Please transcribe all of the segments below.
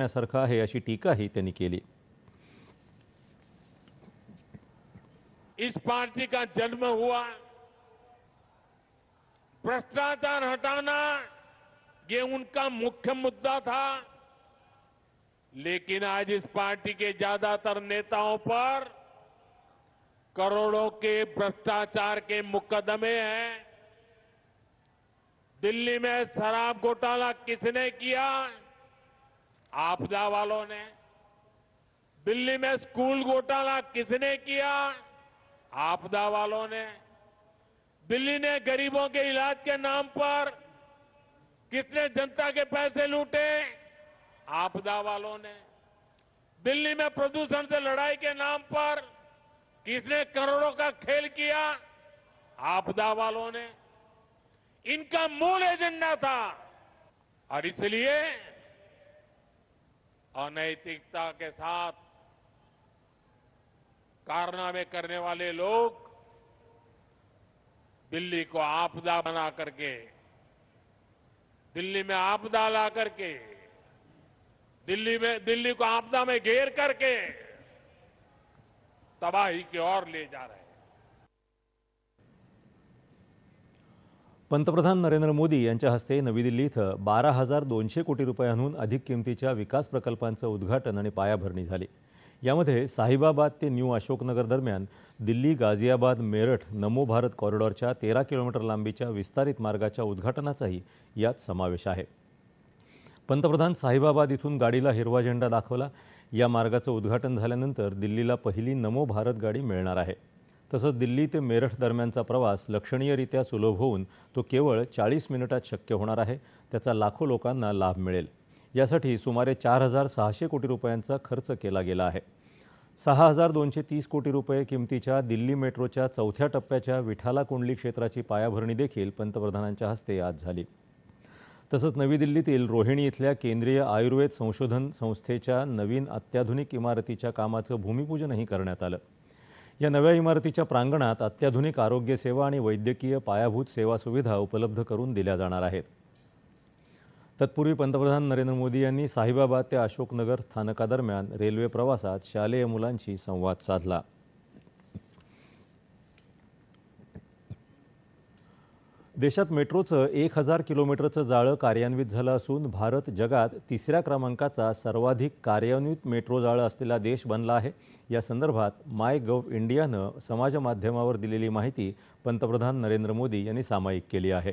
करण्यासारखं आहे अशी टीकाही त्यांनी केली. इस पार्टी का जन्म हुआ, भ्रष्टाचार हटाना, ये उनका मुख्य मुद्दा था। लेकिन आज इस पार्टी के ज़्यादातर नेताओं पर करोड़ों के भ्रष्टाचार के मुकदमे हैं। दिल्ली में शराब घोटाला किसने किया? आपदा वालों ने दिल्ली में स्कूल घोटाला किसने किया? आपदा वालों ने दिल्ली ने गरीबों के इलाज के नाम पर किसने जनता के पैसे लूटे? आपदा वालों ने दिल्ली में प्रदूषण से लड़ाई के नाम पर किसने करोड़ों का खेल किया? आपदा वालों ने। इनका मूल एजेंडा था और इसलिए अनैतिकता के साथ कारनामे करने वाले लोग दिल्ली को आपदा बना करके, दिल्ली में आपदा ला करके, दिल्ली में, दिल्ली को आपदा में घेर करके तबाही की ओर ले जा रहे हैं। पंतप्रधान नरेंद्र मोदी यांच्या हस्ते नवी दिल्ली इथं बारा हजार दोनशे कोटी रुपयांहून अधिक किमतीच्या विकास प्रकल्पांचं उद्घाटन आणि पायाभरणी झाली. यामध्ये साहिबाबाद ते न्यू अशोकनगर दरम्यान दिल्ली गाझियाबाद मेरठ नमो भारत कॉरिडॉरच्या तेरा किलोमीटर लांबीच्या विस्तारित मार्गाच्या उद्घाटनाचाही यात समावेश आहे. पंतप्रधान साहिबाबाद इथून गाडीला हिरवा झेंडा दाखवला. या मार्गाचं उद्घाटन झाल्यानंतर दिल्लीला पहिली नमो भारत गाडी मिळणार आहे. तसंच दिल्ली ते मेरठ दरम्यानचा प्रवास लक्षणीयरित्या सुलभ होऊन तो केवळ चाळीस मिनिटात शक्य होणार आहे त्याचा लाखो लोकांना लाभ मिळेल. यासाठी सुमारे चार हजार सहाशे कोटी रुपयांचा खर्च केला गेला आहे. सहा हजार दोनशे तीस कोटी रुपये किमतीच्या दिल्ली मेट्रोच्या चौथ्या टप्प्याच्या विठाला कुंडली क्षेत्राची पायाभरणी देखील पंतप्रधानांच्या हस्ते आज झाली. तसंच नवी दिल्लीतील रोहिणी इथल्या केंद्रीय आयुर्वेद संशोधन संस्थेच्या नवीन अत्याधुनिक इमारतीच्या कामाचं भूमिपूजनही करण्यात आलं. या नव्या इमारतीच्या प्रांगणात अत्याधुनिक आरोग्य सेवा आणि वैद्यकीय पायाभूत सेवा सुविधा उपलब्ध करून दिल्या जाणार आहेत. तत्पूर्वी पंतप्रधान नरेंद्र मोदी यांनी साहिबाबाद ते अशोकनगर स्थानकादरम्यान रेल्वे प्रवासात शालेय मुलांशी संवाद साधला. देशात मेट्रोचं एक हजार किलोमीटरचं जाळं कार्यान्वित झालं असून भारत जगात तिसऱ्या क्रमांकाचा सर्वाधिक कार्यान्वित मेट्रो जाळं असलेला देश बनला आहे. या संदर्भात माय गव्ह इंडियानं समाजमाध्यमावर दिलेली माहिती पंतप्रधान नरेंद्र मोदी यांनी सामायिक केली आहे.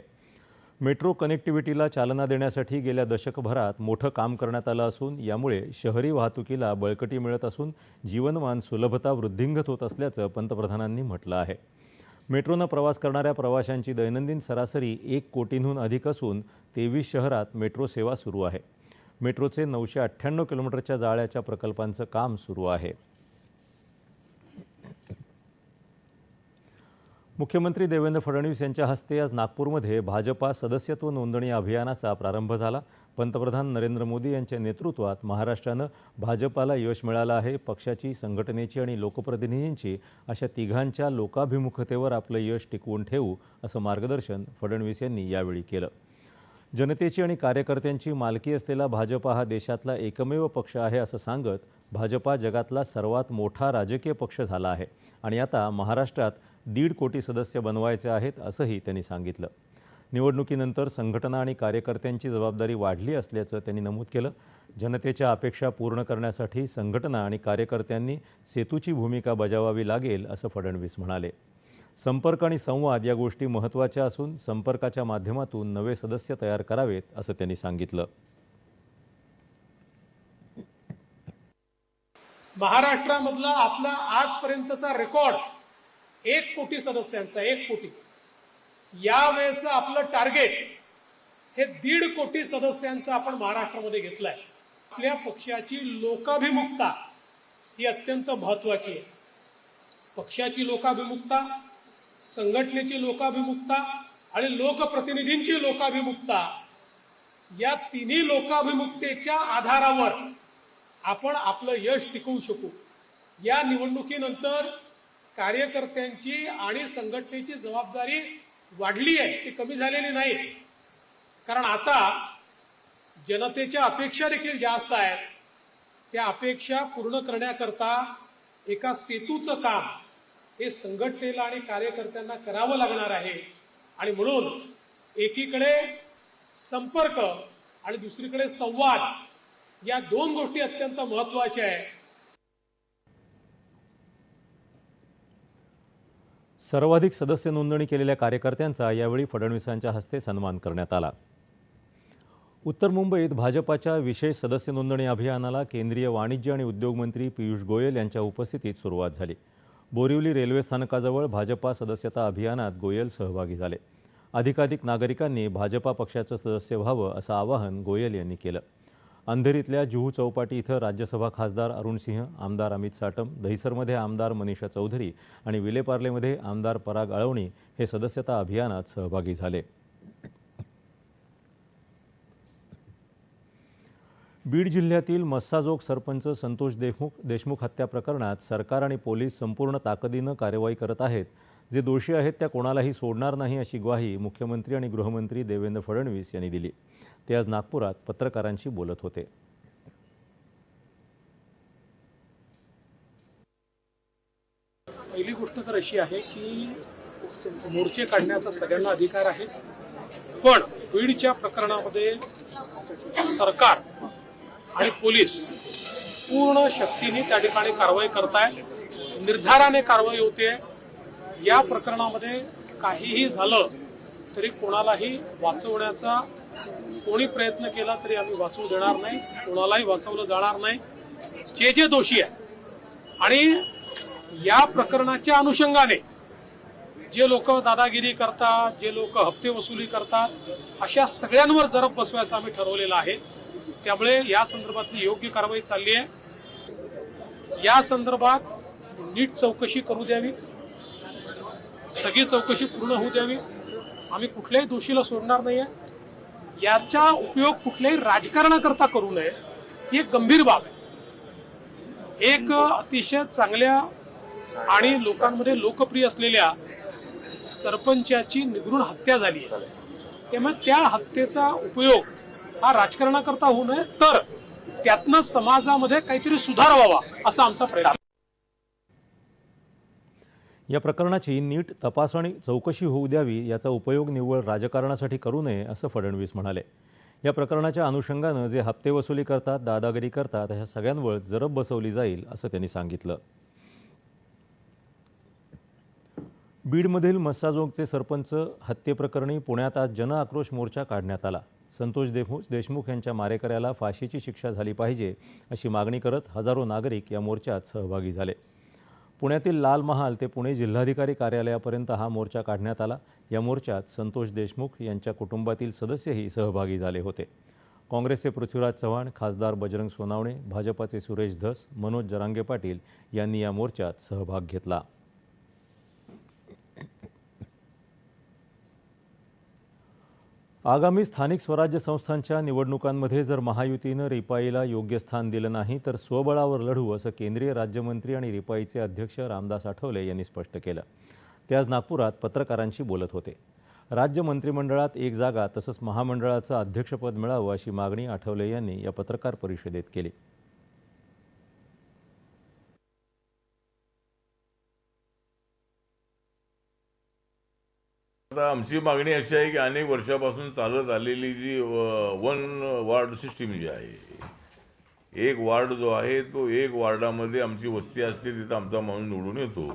मेट्रो कनेक्टिव्हिटीला चालना देण्यासाठी गेल्या दशकभरात मोठं काम करण्यात आलं असून यामुळे शहरी वाहतुकीला बळकटी मिळत असून जीवनमान सुलभता वृद्धिंगत होत असल्याचं पंतप्रधानांनी म्हटलं आहे. मेट्रोनं प्रवास करणाऱ्या प्रवाशांची दैनंदिन सरासरी एक कोटींहून अधिक असून तेवीस शहरात मेट्रो सेवा सुरू आहे. मेट्रोचे नऊशे अठ्ठ्याण्णव किलोमीटरच्या जाळ्याच्या प्रकल्पांचं काम सुरू आहे. मुख्यमंत्री देवेंद्र फडणवीस यांच्या हस्ते आज नागपूरमध्ये भाजपा सदस्यत्व नोंदणी अभियानाचा प्रारंभ झाला. पंतप्रधान नरेंद्र मोदी यांच्या नेतृत्वात महाराष्ट्रानं भाजपाला यश मिळालं आहे. पक्षाची संघटनेची आणि लोकप्रतिनिधींची अशा तिघांच्या लोकाभिमुखतेवर आपलं यश टिकवून ठेवू असं मार्गदर्शन फडणवीस यांनी यावेळी केलं. जनतेची आणि कार्यकर्त्यांची मालकी असलेला भाजपा हा देशातला एकमेव पक्ष आहे असं सांगत भाजपा जगातला सर्वात मोठा राजकीय पक्ष झाला आहे. आणि आता महाराष्ट्रात दीड कोटी सदस्य बनवायचे आहेत असंही त्यांनी सांगितलं. निवडणुकीनंतर संघटना आणि कार्यकर्त्यांची जबाबदारी वाढली असल्याचं त्यांनी नमूद केलं. जनतेच्या अपेक्षा पूर्ण करण्यासाठी संघटना आणि कार्यकर्त्यांनी सेतूची भूमिका बजावावी लागेल असं फडणवीस म्हणाले. संपर्क आणि संवाद या गोष्टी महत्त्वाच्या असून संपर्काच्या माध्यमातून नवे सदस्य तयार करावेत असं त्यांनी सांगितलं. महाराष्ट्रामधला आपला आजपर्यंतचा रेकॉर्ड एक कोटी सदस्यांचा एक कोटी. यावेळेचं आपलं टार्गेट हे दीड कोटी सदस्यांचं आपण महाराष्ट्रामध्ये घेतलंय. आपल्या पक्षाची लोकाभिमुखता ही अत्यंत महत्वाची आहे. पक्षाची लोकाभिमुखता संघटनेची लोकाभिमुखता आणि लोकप्रतिनिधींची लोकाभिमुखता या तिन्ही लोकाभिमुखतेच्या आधारावर आपण आपलं यश टिकवू शकू. या निवडणुकीनंतर कार्यकर्त्यांची आणि संघटनेची जबाबदारी वाढली आहे ती कमी झालेली नाही. कारण आता जनतेच्या अपेक्षा देखील जास्त आहेत. त्या अपेक्षा पूर्ण करण्याकरता एका सेतूचं काम हे संघटनेला आणि कार्यकर्त्यांना करावं लागणार आहे. आणि म्हणून एकीकडे संपर्क आणि दुसरीकडे संवाद या दोन गोष्टी अत्यंत महत्त्वाच्या आहेत. सर्वाधिक सदस्य नोंदणी केलेल्या कार्यकर्त्यांचा यावेळी फडणवीसांच्या हस्ते सन्मान करण्यात आला. उत्तर मुंबईत भाजपाच्या विशेष सदस्य नोंदणी अभियानाला केंद्रीय वाणिज्य आणि उद्योग मंत्री पियुष गोयल यांच्या उपस्थितीत सुरुवात झाली. बोरिवली रेल्वे स्थानकाजवळ भाजपा सदस्यता अभियानात गोयल सहभागी झाले. अधिकाधिक नागरिकांनी भाजपा पक्षाचं सदस्य व्हावं असं आवाहन गोयल यांनी केलं. अंधेरीतल्या जुहू चौपाटी इथं राज्यसभा खासदार अरुण सिंह आमदार अमित साटम दहिसरमध्ये आमदार मनीषा चौधरी आणि विलेपार्लेमध्ये आमदार पराग अळवणी हे सदस्यता अभियानात सहभागी झाले. बीड जिल्ह्यातील मस्साजोग सरपंच संतोष देशमुख देशमुख हत्या प्रकरणात सरकार आणि पोलीस संपूर्ण ताकदीनं कार्यवाही करत आहेत. जे दोषी आहेत त्या कोणालाही सोडणार नाही अशी ग्वाही मुख्यमंत्री आणि गृहमंत्री देवेंद्र फडणवीस यांनी दिली. ते आज नागपुरात पत्रकारांशी बोलत होते. पहिली गोष्ट तर अशी आहे की मोर्चे काढण्याचा सगळ्यांना अधिकार आहे. पण बीडच्या प्रकरणामध्ये सरकार आणि पोलीस पूर्ण शक्तीने त्या ठिकाणी कारवाई करताय. निर्धाराने कारवाई होते. या प्रकरणामध्ये काहीही झालं तरी कोणालाही वाचवण्याचा कोणी प्रयत्न केला तरी आम्ही वाचवू देणार नाही कोणालाही वाचवलं जाणार नाही. जे जे दोषी आहे आणि या प्रकरणाच्या अनुषंगाने जे लोक दादागिरी करतात जे लोक हप्ते वसुली करतात अशा सगळ्यांवर जरब बसवायचं आम्ही ठरवलेलं आहे. त्यामुळे या संदर्भातली योग्य कारवाई चालली आहे. या संदर्भात नीट चौकशी करू द्यावी. सगळी चौकशी पूर्ण होऊ द्यावी. आम्ही कुठल्याही दोषीला सोडणार नाहीये. याचा उपयोग कुठल्याही राजकारणाकरता करू नये ही एक गंभीर बाब आहे. एक अतिशय चांगल्या आणि लोकांमध्ये लोकप्रिय असलेल्या सरपंचाची निगृण हत्या झाली आहे. त्यामुळे त्या हत्येचा उपयोग हा राजकारणाकरता होऊ नये तर त्यातनं समाजामध्ये काहीतरी सुधार व्हावा असा आमचा प्रयत्न या प्रकरणाची नीट तपासणी चौकशी होऊ द्यावी याचा उपयोग निव्वळ राजकारणासाठी करू नये असं फडणवीस म्हणाले. या प्रकरणाच्या अनुषंगानं जे हप्ते वसुली करतात दादागिरी करतात अशा सगळ्यांवर जरब बसवली जाईल असं त्यांनी सांगितलं. बीडमधील मस्साजोगचे सरपंच हत्येप्रकरणी पुण्यात आज जन आक्रोश मोर्चा काढण्यात आला. संतोष देशमुख देशमुख यांच्या मारेकऱ्याला फाशीची शिक्षा झाली पाहिजे अशी मागणी करत हजारो नागरिक या मोर्चात सहभागी झाले. पुण्यातील लाल महाल ते पुणे जिल्हाधिकारी कार्यालयापर्यंत हा मोर्चा काढण्यात आला. या मोर्चात संतोष देशमुख यांच्या कुटुंबातील सदस्यही सहभागी झाले होते. काँग्रेसचे पृथ्वीराज चव्हाण खासदार बजरंग सोनावणे भाजपाचे सुरेश धस मनोज जरांगे पाटील यांनी या मोर्चात सहभाग घेतला. आगामी स्थानिक स्वराज्य संस्थांच्या निवडणुकांमध्ये जर महायुतीनं रिपाईला योग्य स्थान दिलं नाही तर स्वबळावर लढू असं केंद्रीय राज्यमंत्री आणि रिपाईचे अध्यक्ष रामदास आठवले यांनी स्पष्ट केलं. ते आज नागपुरात पत्रकारांशी बोलत होते. राज्य मंत्रिमंडळात एक जागा तसंच महामंडळाचं अध्यक्षपद मिळावं अशी मागणी आठवले यांनी या पत्रकार परिषदेत केली. आता आमची मागणी अशी आहे की अनेक वर्षापासून चालत आलेली जी वन वार्ड सिस्टीम जी आहे एक वार्ड जो आहे तो एक वार्डामध्ये आमची वस्ती असते तिथं आमचा माणूस निवडून येतो.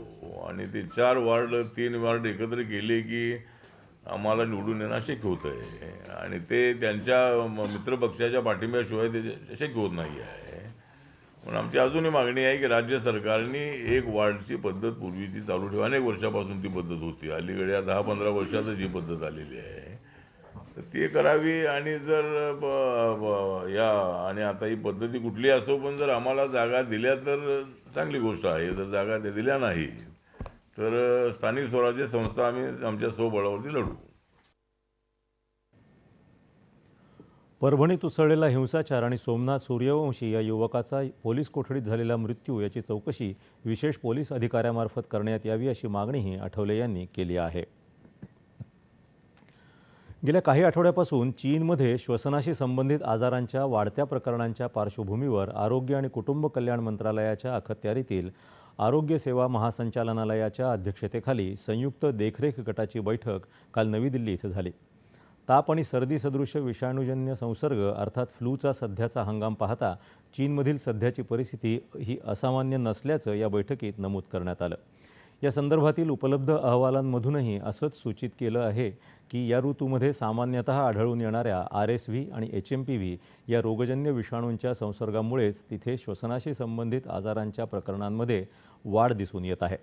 आणि ते चार वार्ड तीन वार्ड एकत्र केले की आम्हाला निवडून येणं शक्य होतं आहे आणि ते त्यांच्या मित्रपक्षाच्या पाठिंब्याशिवाय ते शक्य होत नाही आहे. पण आमची अजूनही मागणी आहे की राज्य सरकारने एक वार्डची पद्धत पूर्वीची चालू ठेवा. अनेक वर्षापासून ती पद्धत होती. अलीकडे या दहा पंधरा वर्षातच ही पद्धत आलेली आहे. तर ती करावी आणि जर ब- ब- या आणि आता ही पद्धती कुठली असो पण जर आम्हाला जागा दिल्या तर चांगली गोष्ट आहे. जर जागा दिल्या नाही तर स्थानिक स्वराज्य संस्था आम्ही आमच्या स्वबळावरती लढू. परभणीत उसळलेला हिंसाचार आणि सोमनाथ सूर्यवंशी या युवकाचा पोलीस कोठडीत झालेला मृत्यू याची चौकशी विशेष पोलीस अधिकाऱ्यामार्फत करण्यात यावी अशी मागणीही आठवले यांनी केली आहे. गेल्या काही आठवड्यापासून चीनमध्ये श्वसनाशी संबंधित आजारांच्या वाढत्या प्रकरणांच्या पार्श्वभूमीवर आरोग्य आणि कुटुंब कल्याण मंत्रालयाच्या अखत्यारीतील आरोग्य सेवा महासंचालनालयाच्या अध्यक्षतेखाली संयुक्त देखरेख गटाची बैठक काल नवी दिल्ली इथं झाली. ताप आणि सर्दी सदृश विषाणूजन्य संसर्ग अर्थात फ्लूचा सध्याचा हंगाम पाहता चीनमधील सध्याची परिस्थिती ही असामान्य नसल्याचं या बैठकीत नमूद करण्यात आलं. या संदर्भातील उपलब्ध अहवालांमधूनही असंच सूचित केलं आहे की या ऋतूमध्ये सामान्यतः आढळून येणाऱ्या आर एस व्ही आणि एच एम पी व्ही या रोगजन्य विषाणूंच्या संसर्गामुळेच तिथे श्वसनाशी संबंधित आजारांच्या प्रकरणांमध्ये वाढ दिसून येत आहे.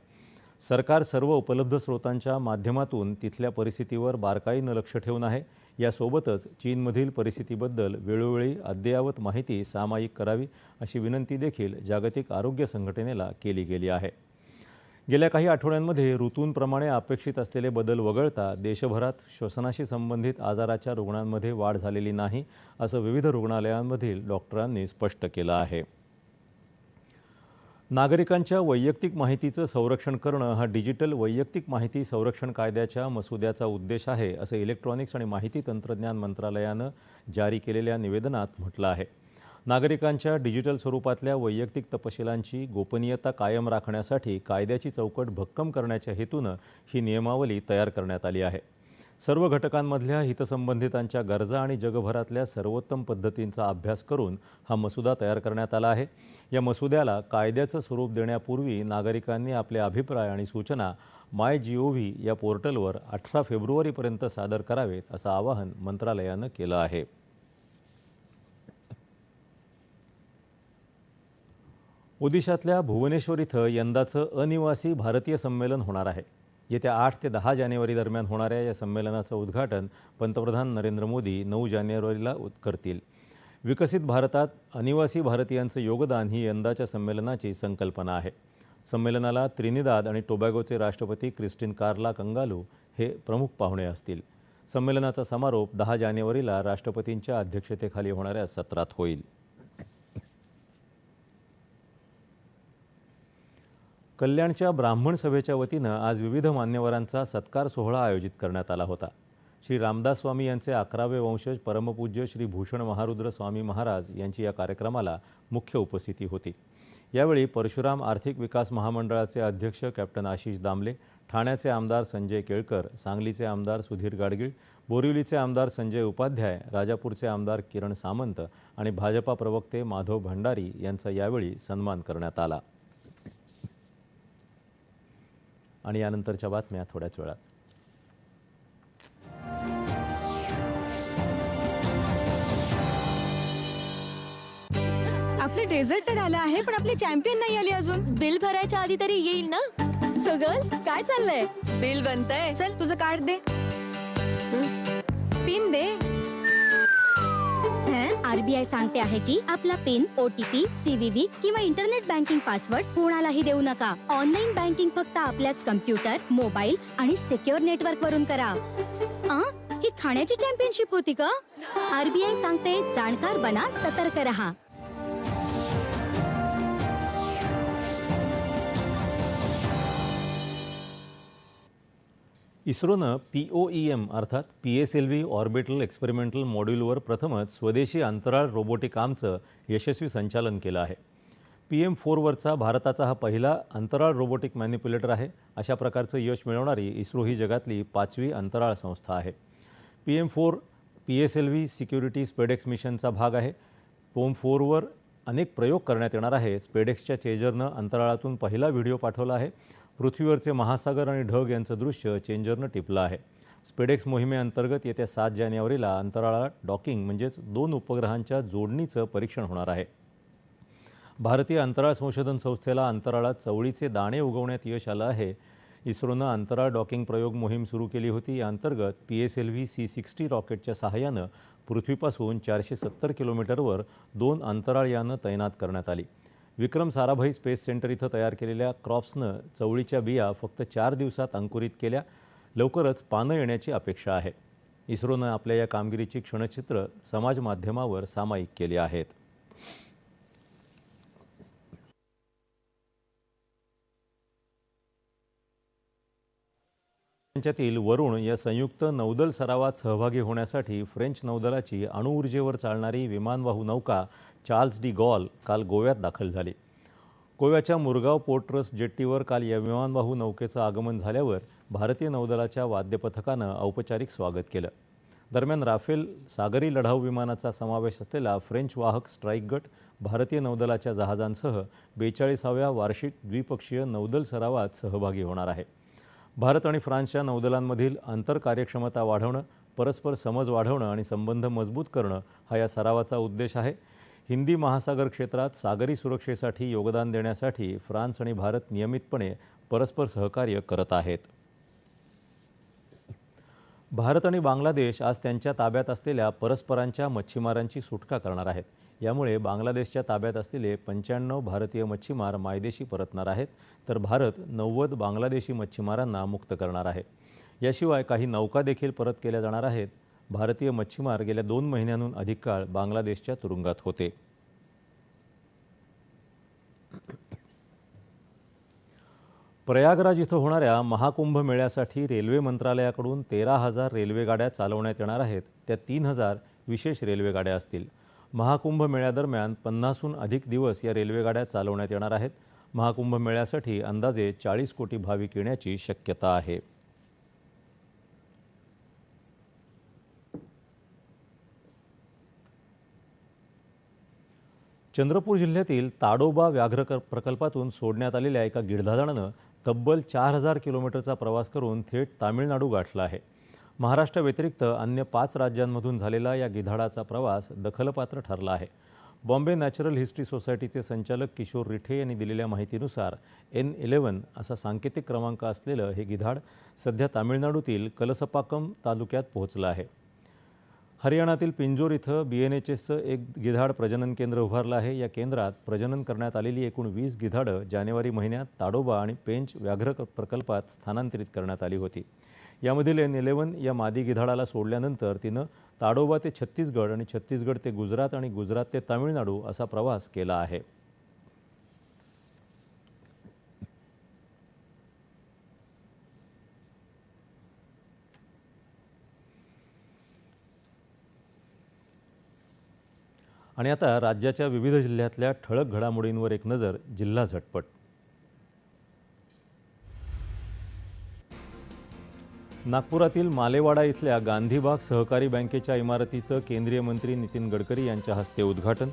सरकार सर्व उपलब्ध स्रोतांच्या माध्यमातून तिथल्या परिस्थितीवर बारकाईनं लक्ष ठेवून आहे. यासोबतच चीनमधील परिस्थितीबद्दल वेळोवेळी अद्ययावत माहिती सामायिक करावी अशी विनंती देखील जागतिक आरोग्य संघटनेला केली गेली आहे. गेल्या काही आठवड्यांमध्ये ऋतूंप्रमाणे अपेक्षित असलेले बदल वगळता देशभरात श्वसनाशी संबंधित आजाराच्या रुग्णांमध्ये वाढ झालेली नाही असं विविध रुग्णालयांमधील डॉक्टरांनी स्पष्ट केलं आहे. नागरिकांच्या वैयक्तिक माहितीचं संरक्षण करणं हा डिजिटल वैयक्तिक माहिती संरक्षण कायद्याच्या मसुद्याचा उद्देश आहे असं इलेक्ट्रॉनिक्स आणि माहिती तंत्रज्ञान मंत्रालयानं जारी केलेल्या निवेदनात म्हटलं आहे. नागरिकांच्या डिजिटल स्वरूपातल्या वैयक्तिक तपशिलांची गोपनीयता कायम राखण्यासाठी कायद्याची चौकट भक्कम करण्याच्या हेतूनं ही नियमावली तयार करण्यात आली आहे. सर्व घटकांमधल्या हितसंबंधितांच्या गरजा आणि जगभरातल्या सर्वोत्तम पद्धतींचा अभ्यास करून हा मसुदा तयार करण्यात आला आहे. या मसुद्याला कायद्याचं स्वरूप देण्यापूर्वी नागरिकांनी आपले अभिप्राय आणि सूचना माय जी ओ व्ही या पोर्टलवर अठरा फेब्रुवारीपर्यंत सादर करावेत असं आवाहन मंत्रालयानं केलं आहे. ओदिशातल्या भुवनेश्वर इथं यंदाचं अनिवासी भारतीय संमेलन होणार आहे. येत्या आठ ते दहा जानेवारी दरम्यान होणाऱ्या या संमेलनाचं उद्घाटन पंतप्रधान नरेंद्र मोदी नऊ जानेवारीला करतील. विकसित भारतात अनिवासी भारतीयांचं योगदान ही यंदाच्या संमेलनाची संकल्पना आहे. संमेलनाला त्रिनिदाद आणि टोबॅगोचे राष्ट्रपती क्रिस्टिन कार्ला कंगालू हे प्रमुख पाहुणे असतील. संमेलनाचा समारोप दहा जानेवारीला राष्ट्रपतींच्या अध्यक्षतेखाली होणाऱ्या सत्रात होईल. कल्याणच्या ब्राह्मण सभेच्या वतीनं आज विविध मान्यवरांचा सत्कार सोहळा आयोजित करण्यात आला होता. श्री रामदास स्वामी यांचे अकरावे वंशज परमपूज्य श्री भूषण महारुद्र स्वामी महाराज यांची या कार्यक्रमाला मुख्य उपस्थिती होती. यावेळी परशुराम आर्थिक विकास महामंडळाचे अध्यक्ष कॅप्टन आशिष दामले ठाण्याचे आमदार संजय केळकर सांगलीचे आमदार सुधीर गाडगीळ बोरिवलीचे आमदार संजय उपाध्याय राजापूरचे आमदार किरण सामंत आणि भाजपा प्रवक्ते माधव भंडारी यांचा यावेळी सन्मान करण्यात आला. आणि यानंतरच्या बातम्या थोड्याच वेळात. आपले डेझर्ट तर आलं आहे पण आपली चॅम्पियन नाही आली अजून. बिल भरायच्या आधी तरी येईल ना? सो गर्ल्स काय चाललंय? बिल बनतंय. चल तुझं कार्ड दे. पिन दे? आरबीआय सांगते आहे की आपला पिन ओटीपी सीव्हीव्ही किंवा इंटरनेट बँकिंग पासवर्ड कोणालाही देऊ नका. ऑनलाईन बँकिंग फक्त आपल्याच कम्प्युटर मोबाईल आणि सिक्युअर नेटवर्क वरून करा. आ? ही खाण्याची चॅम्पियनशिप होती का? आरबीआय सांगते जाणकार बना सतर्क रहा. इस्रोनं पी ओ ई एम अर्थात P S L V orbital experimental मॉड्यूलवर प्रथमच स्वदेशी अंतराळ रोबोटिक आर्मचं यशस्वी संचालन केलं आहे. पी एम फोरवरचा भारताचा हा पहिला अंतराळ रोबोटिक मॅन्युप्युलेटर आहे. अशा प्रकारचं यश मिळवणारी इस्रो ही जगातली पाचवी अंतराळ संस्था आहे. P M four P S L V security SpaDeX मिशनचा भाग आहे. पोम फोरवर अनेक प्रयोग करण्यात येणार आहे. स्पेडेक्सच्या चेजरनं अंतराळातून पहिला व्हिडिओ पाठवला आहे. पृथ्वीवरचे महासागर आणि ढग यांचं दृश्य चेंजरनं टिपलं आहे. स्पेडेक्स मोहिमेअंतर्गत येत्या सात जानेवारीला अंतराळात डॉकिंग म्हणजेच दोन उपग्रहांच्या जोडणीचं परीक्षण होणार आहे. भारतीय अंतराळ संशोधन संस्थेला अंतराळात चवळीचे दाणे उगवण्यात यश आलं आहे. इस्रोनं अंतराळ डॉकिंग प्रयोग मोहीम सुरू केली होती. या अंतर्गत P S L V C sixty रॉकेटच्या सहाय्यानं पृथ्वीपासून चारशे सत्तर किलोमीटरवर दोन अंतराळ यानं तैनात करण्यात आली. विक्रम साराभाई स्पेस सेंटर इथं तयार केलेल्या क्रॉप्सनं चवळीच्या बिया फक्त चार दिवसात अंकुरित केल्या. लवकरच पानं येण्याची अपेक्षा आहे. इस्रोनं आपल्या या कामगिरीची क्षणचित्र समाज माध्यमावर सामायिक केली आहेत. त्यांच्यातील वरुण या संयुक्त नौदल सरावात सहभागी होण्यासाठी फ्रेंच नौदलाची अणुऊर्जेवर चालणारी विमानवाहू नौका चार्ल्स डी गॉल काल गोव्यात दाखल झाली. गोव्याच्या मुरगाव पोर्ट ट्रस्ट जेट्टीवर काल या विमानवाहू नौकेचं आगमन झाल्यावर भारतीय नौदलाच्या वाद्यपथकानं औपचारिक स्वागत केलं. दरम्यान राफेल सागरी लढाऊ विमानाचा समावेश असलेला फ्रेंच वाहक स्ट्राईक गट भारतीय नौदलाच्या जहाजांसह बेचाळीसाव्या वार्षिक द्विपक्षीय नौदल सरावात सहभागी होणार आहे. भारत आणि फ्रान्सच्या नौदलांमधील आंतरकार्यक्षमता वाढवणं परस्पर समज वाढवणं आणि संबंध मजबूत करणं हा या सरावाचा उद्देश आहे. हिंदी महासागर क्षेत्रात सागरी सुरक्षेसाठी योगदान देण्यासाठी फ्रान्स आणि भारत नियमितपणे परस्पर सहकार्य करत आहेत. भारत आणि बांगलादेश आज त्यांच्या ताब्यात असलेल्या परस्परांच्या मच्छीमारांची सुटका करणार आहेत. यामुळे बांगलादेशच्या ताब्यात असलेले पंच्याण्णव भारतीय मच्छीमार मायदेशी परतणार आहेत तर भारत नव्वद बांगलादेशी मच्छीमारांना मुक्त करणार आहे. याशिवाय काही नौका देखील परत केल्या जाणार आहेत. भारतीय मच्छीमार गेल्या दोन महिन्यांहून अधिक काळ बांगलादेशच्या तुरुंगात होते. प्रयागराज इथं होणाऱ्या महाकुंभ मेळ्यासाठी रेल्वे मंत्रालयाकडून तेरा हजार रेल्वे गाड्या चालवण्यात येणार आहेत. त्या तीन हजार विशेष रेल्वे गाड्या असतील. महाकुंभ मेळ्यादरम्यान पन्नासहून अधिक दिवस या रेल्वेगाड्या चालवण्यात येणार आहेत. महाकुंभ मेळ्यासाठी अंदाजे चाळीस कोटी भाविक येण्याची शक्यता आहे. चंद्रपूर जिल्ह्यातील ताडोबा व्याघ्र प्रकल्पातून सोडण्यात आलेल्या एका गिरधाडानं तब्बल चार हजार किलोमीटरचा प्रवास करून थेट तामिळनाडू गाठला आहे. महाराष्ट्र व्यतिरिक्त अन्य पाच राज्यांमधून झालेला या गिधाडाचा प्रवास दखलपात्र ठरला आहे. बॉम्बे नॅचरल हिस्ट्री सोसायटीचे संचालक किशोर रिठे यांनी दिलेल्या माहितीनुसार एन इलेवन असा सांकेतिक क्रमांक असलेलं हे गिधाड सध्या तामिळनाडूतील कलसपाकम तालुक्यात पोहोचलं आहे. हरियाणातील पिंजोर इथं बी एन एच एसचं एक गिधाड प्रजनन केंद्र उभारलं आहे. या केंद्रात प्रजनन करण्यात आलेली एकूण वीस गिधाडं जानेवारी महिन्यात ताडोबा आणि पेंच व्याघ्र प्रकल्पात स्थानांतरित करण्यात आली होती. यामधील एन इलेवन या मादी गिधाडाला सोडल्यानंतर तिनं ताडोबा ते छत्तीसगड आणि छत्तीसगड ते गुजरात आणि गुजरात ते तामिळनाडू असा प्रवास केला आहे. आणि आता राज्याच्या विविध जिल्ह्यातल्या ठळक घडामोडींवर एक नजर जिल्हा झटपट. नागपुरातील मालेवाडा इथल्या गांधीबाग सहकारी बँकेच्या इमारतीचं केंद्रीय मंत्री नितीन गडकरी यांच्या हस्ते उद्घाटन.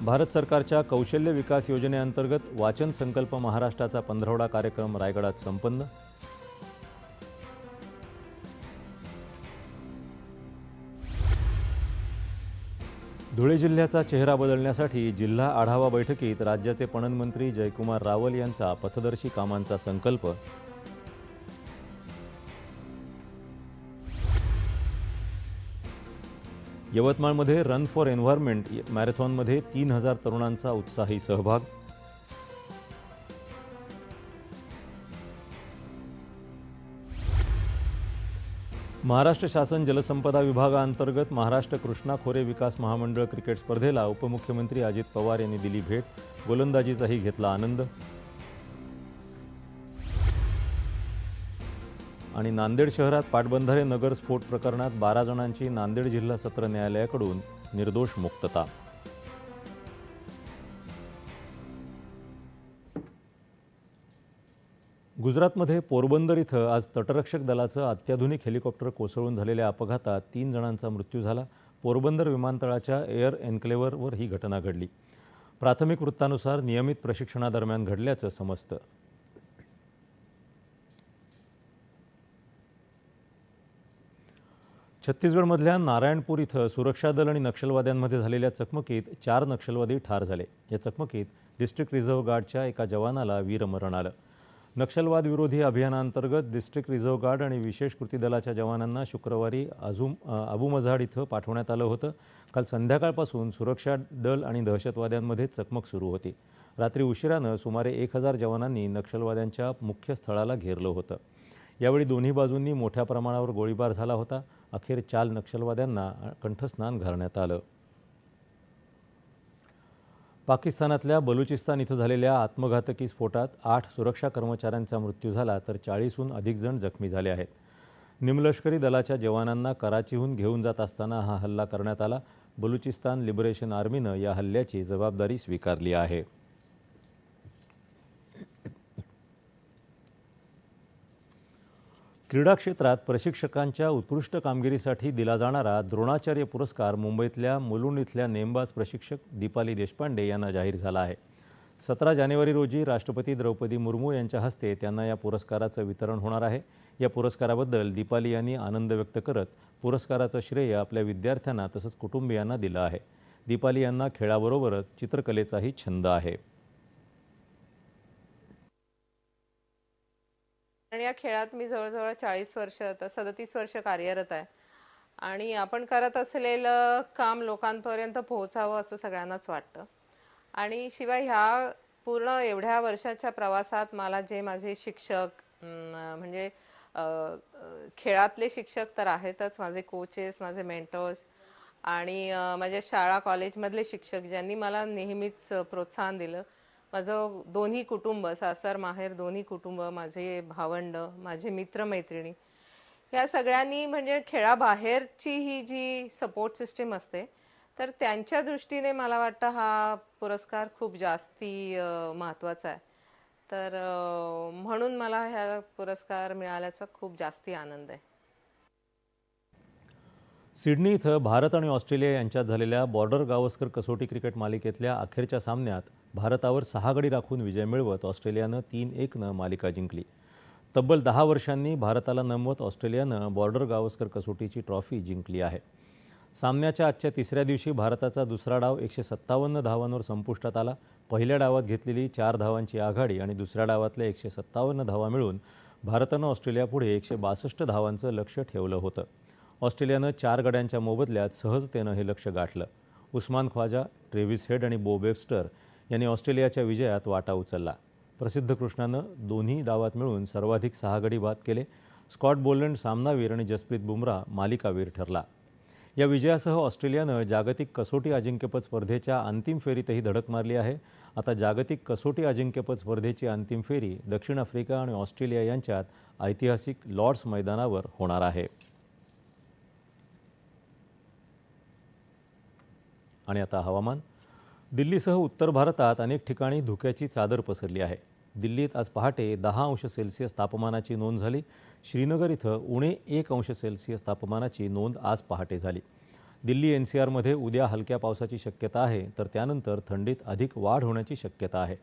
भारत सरकारच्या कौशल्य विकास योजनेअंतर्गत वाचन संकल्प महाराष्ट्राचा पंधरवडा कार्यक्रम रायगडात संपन्न. धुळे जिल्ह्याचा चेहरा बदलण्यासाठी जिल्हा आढावा बैठकीत राज्याचे पणन मंत्री जयकुमार रावल यांचा पथदर्शी कामांचा संकल्प. यवतमाळमध्ये रन फॉर एन्व्हायरमेंट मॅरेथॉनमध्ये तीन हजार तरुणांचा उत्साही सहभाग. महाराष्ट्र शासन जलसंपदा विभागाअंतर्गत महाराष्ट्र कृष्णा खोरे विकास महामंडळ क्रिकेट स्पर्धेला उपमुख्यमंत्री अजित पवार यांनी दिली भेट. गोलंदाजीचाही घेतला आनंद. आणि नांदेड शहरात पाटबंधारे नगर स्फोट प्रकरणात बारा जणांची नांदेड जिल्हा सत्र न्यायालयाकडून निर्दोष मुक्तता. गुजरातमध्ये पोरबंदर इथं आज तटरक्षक दलाचं अत्याधुनिक हेलिकॉप्टर कोसळून झालेल्या अपघातात तीन जणांचा मृत्यू झाला. पोरबंदर विमानतळाच्या एअर एन्क्लेवरवर ही घटना घडली. प्राथमिक वृत्तानुसार नियमित प्रशिक्षणादरम्यान घडल्याचं समजतं. छत्तीसगडमधल्या नारायणपूर इथं सुरक्षा दल आणि नक्षलवाद्यांमध्ये झालेल्या चकमकीत चार नक्षलवादी ठार झाले. या चकमकीत डिस्ट्रिक्ट रिझर्व्ह गार्डच्या एका जवानाला वीरमरण आलं. नक्षलवाद विरोधी अभियानांतर्गत डिस्ट्रिक्ट रिझर्व्ह गार्ड आणि विशेष कृती दलाच्या जवानांना शुक्रवारी अजूम अ, अबू मझाड इथं पाठवण्यात आलं होतं. काल संध्याकाळपासून सुरक्षा दल आणि दहशतवाद्यांमध्ये चकमक सुरू होती. रात्री उशिरानं सुमारे एक हजार जवानांनी नक्षलवाद्यांच्या मुख्य स्थळाला घेरलं होतं. यावेळी दोन्ही बाजूंनी मोठ्या प्रमाणावर गोळीबार झाला होता. अखेर चाल नक्षलवाद्यांना कंठस्नान घालण्यात आलं. पाकिस्तानातल्या बलुचिस्तान इथं झालेल्या आत्मघातकी स्फोटात आठ सुरक्षा कर्मचाऱ्यांचा मृत्यू झाला तर चाळीसहून अधिक जण जखमी झाले आहेत. निमलष्करी दलाच्या जवानांना कराचीहून घेऊन जात असताना हा हल्ला करण्यात आला. बलुचिस्तान लिबरेशन आर्मीनं या हल्ल्याची जबाबदारी स्वीकारली आहे. क्रीडा क्षेत्रात प्रशिक्षकांच्या उत्कृष्ट कामगिरीसाठी दिला जाणारा द्रोणाचार्य पुरस्कार मुंबईतल्या मुलुंड इथल्या नेमबाज प्रशिक्षक दीपाली देशपांडे यांना जाहीर झाला आहे. सतरा जानेवारी रोजी राष्ट्रपती द्रौपदी मुर्मू यांच्या हस्ते त्यांना या पुरस्काराचं वितरण होणार आहे. या पुरस्काराबद्दल दीपाली यांनी आनंद व्यक्त करत पुरस्काराचं श्रेय आपल्या विद्यार्थ्यांना तसंच कुटुंबियांना दिलं आहे. दीपाली यांना खेळाबरोबरच चित्रकलेचाही छंद आहे. आणि या खेळात मी जवळजवळ चाळीस वर्ष आता सदतीस वर्ष कार्यरत आहे. आणि आपण करत असलेलं काम लोकांपर्यंत पोहोचावं असं सगळ्यांनाच वाटतं. आणि शिवाय ह्या पूर्ण एवढ्या वर्षाच्या प्रवासात मला जे माझे शिक्षक म्हणजे खेळातले शिक्षक तर आहेतच माझे कोचेस माझे मेंटर्स आणि माझ्या शाळा कॉलेजमधले शिक्षक ज्यांनी मला नेहमीच प्रोत्साहन दिलं माझं दोन्ही कुटुंब सासर माहेर दोन्ही कुटुंब माझे भावंड माझे मित्रमैत्रिणी या सगळ्यांनी म्हणजे खेळाबाहेरची ही जी सपोर्ट सिस्टीम असते तर त्यांच्या दृष्टीने मला वाटतं हा पुरस्कार खूप जास्ती महत्त्वाचा आहे. तर म्हणून मला ह्या पुरस्कार मिळाल्याचा खूप जास्ती आनंद आहे. सिडनी इथं भारत आणि ऑस्ट्रेलिया यांच्यात झालेल्या बॉर्डर गावस्कर कसोटी क्रिकेट मालिकेतल्या अखेरच्या सामन्यात भारतावर सहा गडी राखून विजय मिळवत ऑस्ट्रेलियानं तीन एकनं मालिका जिंकली. तब्बल दहा वर्षांनी भारताला नमवत ऑस्ट्रेलियानं बॉर्डर गावस्कर कसोटीची ट्रॉफी जिंकली आहे. सामन्याच्या आजच्या तिसऱ्या दिवशी भारताचा दुसरा डाव एकशे सत्तावन्न धावांवर संपुष्टात आला. पहिल्या डावात घेतलेली चार धावांची आघाडी आणि दुसऱ्या डावातल्या एकशे सत्तावन्न धावा मिळून भारतानं ऑस्ट्रेलियापुढे एकशे बासष्ट धावांचं लक्ष ठेवलं होतं. ऑस्ट्रेलियानं चार गड्यांच्या मोबदल्यात सहजतेनं हे लक्ष गाठलं. उस्मान ख्वाजा ट्रेव्हिस हेड आणि बो वेबस्टर यांनी ऑस्ट्रेलियाच्या विजयात वाटा उचलला. प्रसिद्ध कृष्णानं दोन्ही डावात मिळून सर्वाधिक सहा गडी बाद केले. स्कॉट बोलंड सामनावीर आणि जसप्रीत बुमराह मालिकावीर ठरला. या विजयासह ऑस्ट्रेलियानं जागतिक कसोटी अजिंक्यपद स्पर्धेच्या अंतिम फेरीतही धडक मारली आहे. आता जागतिक कसोटी अजिंक्यपद स्पर्धेची अंतिम फेरी दक्षिण आफ्रिका आणि ऑस्ट्रेलिया यांच्यात ऐतिहासिक लॉर्ड्स मैदानावर होणार आहे. आणि आता हवामान. दिल्लीसह उत्तर भारतात अनेक ठिकाणी धुक्याची चादर पसरली आहे. दिल्लीत आज पहाटे दहा अंश सेल्सिअस तापमानाची नोंद झाली. श्रीनगर इथं उणे एक अंश सेल्सिअस तापमानाची नोंद आज पहाटे झाली. दिल्ली एन सी आरमध्ये उद्या हलक्या पावसाची शक्यता आहे तर त्यानंतर थंडीत अधिक वाढ होण्याची शक्यता आहे.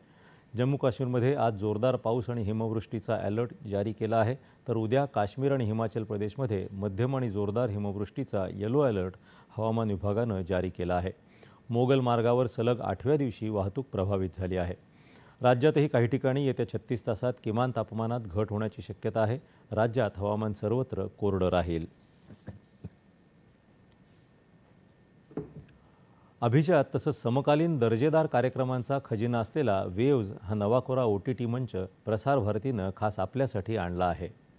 जम्मू काश्मीरमध्ये आज जोरदार पाऊस आणि हिमवृष्टीचा अलर्ट जारी केला आहे तर उद्या काश्मीर आणि हिमाचल प्रदेशमध्ये मध्यम आणि जोरदार हिमवृष्टीचा येलो अलर्ट हवामान विभागानं जारी केला आहे. मोगल मार्गावर सलग आठव्या दिवशी वाहतूक प्रभावित झाली आहे. राज्यातही काही ठिकाणी येत्या छत्तीस तासात किमान तापमानात घट होण्याची शक्यता आहे. राज्यात हवामान सर्वत्र कोरडं राहील. अभिजात तसंच समकालीन दर्जेदार कार्यक्रमांचा खजिना असलेला वेव्ज हा नवा कोरा ओ टी टी मंच प्रसारभारतीनं खास आपल्यासाठी आणला आहे.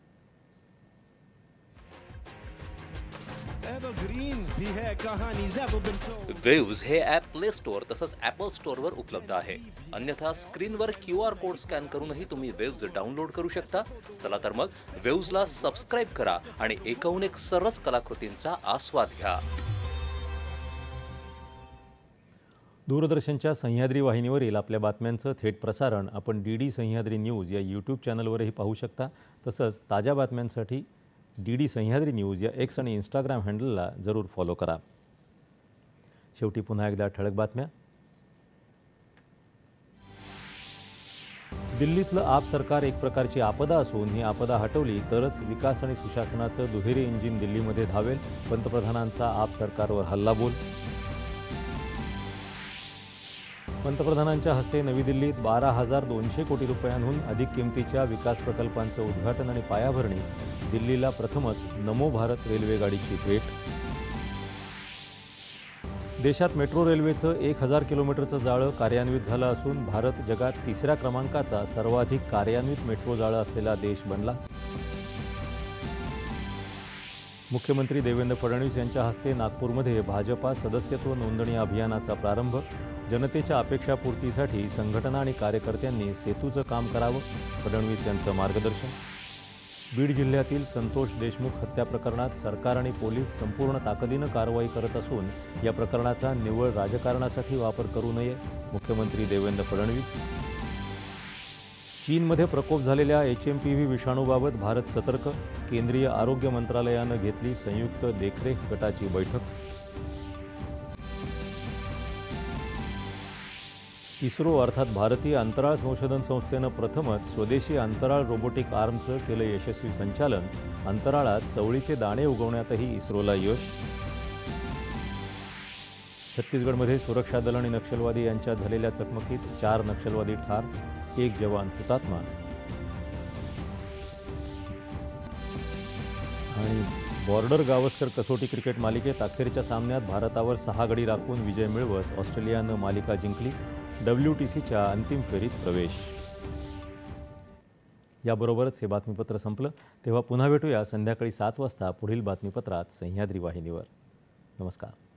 वेव्ज हे ॲप प्ले स्टोअर तसंच ॲपल स्टोअरवर उपलब्ध आहे. अन्यथा स्क्रीनवर क्यू आर कोड स्कॅन करूनही तुम्ही वेव्ज डाउनलोड करू शकता. चला तर मग वेव्जला सबस्क्राईब करा आणि एकूण एक सरस कलाकृतींचा आस्वाद घ्या. दूरदर्शनच्या सह्याद्री वाहिनीवरील आपल्या बातम्यांचं थेट प्रसारण आपण डी डी सह्याद्री न्यूज या यूट्यूब चॅनलवरही पाहू शकता. तसंच ताज्या बातम्यांसाठी डी डी सह्याद्री न्यूज या एक्स आणि इंस्टाग्राम हँडलला जरूर फॉलो करा. शेवटी पुन्हा एकदा ठळक बातम्या. दिल्लीतलं आप सरकार एक प्रकारची आपदा असून ही आपदा हटवली तरच विकास आणि सुशासनाचं दुहेरी इंजिन दिल्लीमध्ये धावेल पंतप्रधानांचा आप सरकारवर हल्लाबोल पंतप्रधानांच्या हस्ते नवी दिल्लीत बारा हजार दोनशे कोटी रुपयांहून अधिक किमतीच्या विकास प्रकल्पांचं उद्घाटन आणि पायाभरणी. दिल्लीला प्रथमच नमो भारत रेल्वे गाडीची भेट. देशात मेट्रो रेल्वेचं एक हजार किलोमीटरचं जाळं कार्यान्वित झालं असून भारत जगात तिसऱ्या क्रमांकाचा सर्वाधिक कार्यान्वित मेट्रो जाळं असलेला देश बनला. मुख्यमंत्री देवेंद्र फडणवीस यांच्या हस्ते नागपूरमध्ये भाजपा सदस्यत्व नोंदणी अभियानाचा प्रारंभ. जनतेच्या अपेक्षापूर्तीसाठी संघटना आणि कार्यकर्त्यांनी सेतूचं काम करावं. फडणवीस यांचं मार्गदर्शन. बीड जिल्ह्यातील संतोष देशमुख हत्या प्रकरणात सरकार आणि पोलीस संपूर्ण ताकदीनं कारवाई करत असून या प्रकरणाचा निव्वळ राजकारणासाठी वापर करू नये मुख्यमंत्री देवेंद्र फडणवीस. चीनमध्ये प्रकोप झालेल्या एच एम पी व्ही विषाणूबाबत भारत सतर्क केंद्रीय आरोग्य मंत्रालयानं घेतली संयुक्त देखरेख गटाची बैठक. इस्रो अर्थात भारतीय अंतराळ संशोधन संस्थेनं प्रथमच स्वदेशी अंतराळ रोबोटिक आर्मचं केलं यशस्वी संचालन. अंतराळात चवळीचे दाणे उगवण्यातही इस्रोला यश. छत्तीसगडमध्ये सुरक्षा दल आणि नक्षलवादी यांच्यात झालेल्या चकमकीत चार नक्षलवादी ठार एक जवान हुतात्मा. आणि बॉर्डर गावस्कर कसोटी क्रिकेट मालिकेत अखेरच्या सामन्यात भारतावर सहा गडी राखून विजय मिळवत ऑस्ट्रेलियानं मालिका जिंकली. डब्ल्यू टी सीच्या अंतिम फेरीत प्रवेश. याबरोबरच हे बातमीपत्र संपलं. तेव्हा पुन्हा भेटूया. संध्याकाळी सात वाजता पुढील बातमीपत्रात सह्याद्री वाहिनीवर. नमस्कार.